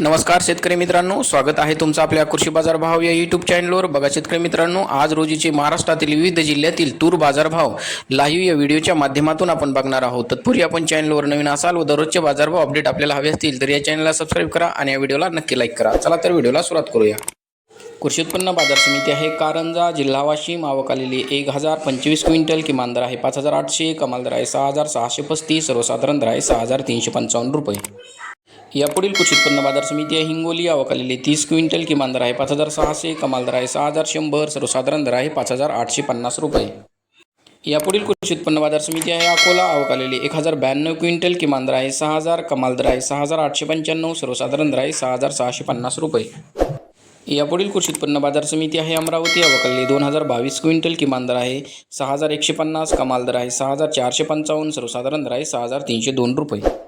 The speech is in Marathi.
नमस्कार शेतकरी मित्रांनो स्वागत आहे तुमचं आपल्या कृषी बाजार भाव या युट्यूब चॅनलवर बघा शेतकरी मित्रांनो आज रोजीचे महाराष्ट्रातील विविध जिल्ह्यातील तूर बाजारभाव लाईव्ह या व्हिडिओच्या माध्यमातून आपण बघणार आहोत. तत्पूर्वी आपण चॅनलवर नवीन असाल व दररोजचे बाजारभाव अपडेट आपल्याला हवे असतील तर या चॅनलला सबस्क्राईब करा आणि या व्हिडिओला नक्की लाईक करा. चला तर व्हिडिओला सुरुवात करूया. कृषी उत्पन्न बाजार समिती आहे कारंजा जिल्हा वाशिम आवक आलेली एक हजार पंचवीस क्विंटल किमान दर आहे पाच हजार आठशे कमाल दर आहे सहा हजार सहाशे पस्तीस सर्वसाधारण दर आहे सहा हजार तीनशे पंचावन्न रुपये. यापुढील कृषी उत्पन्न बाजार समिती आहे. हिंगोली अवकालेली तीस क्विंटल किमान दर आहे. पाच हजार सहाशे कमाल दर आहे. सहा हजार शंभर सर्वसाधारण दर आहे. पाच हजार आठशे पन्नास रुपये. यापुढील कृषी उत्पन्न बाजार समिती आहे. अकोला अवकालेली एक हजार ब्याण्णव क्विंटल किमान दर आहे. सहा हजार कमाल दर आहे. सहा हजार आठशे पंच्याण्णव सर्वसाधारण दर आहे. सहा हजार सहाशे पन्नास रुपये. यापुढील कृषी उत्पन्न बाजार समिती आहे. अमरावती अवकलली दोन हजार बावीस क्विंटल किमान दर आहे. सहा हजार एकशे पन्नास कमाल दर आहे. सहा हजार चारशे पंचावन्न सर्वसाधारण दर आहे. सहा हजार तीनशे दोन रुपये.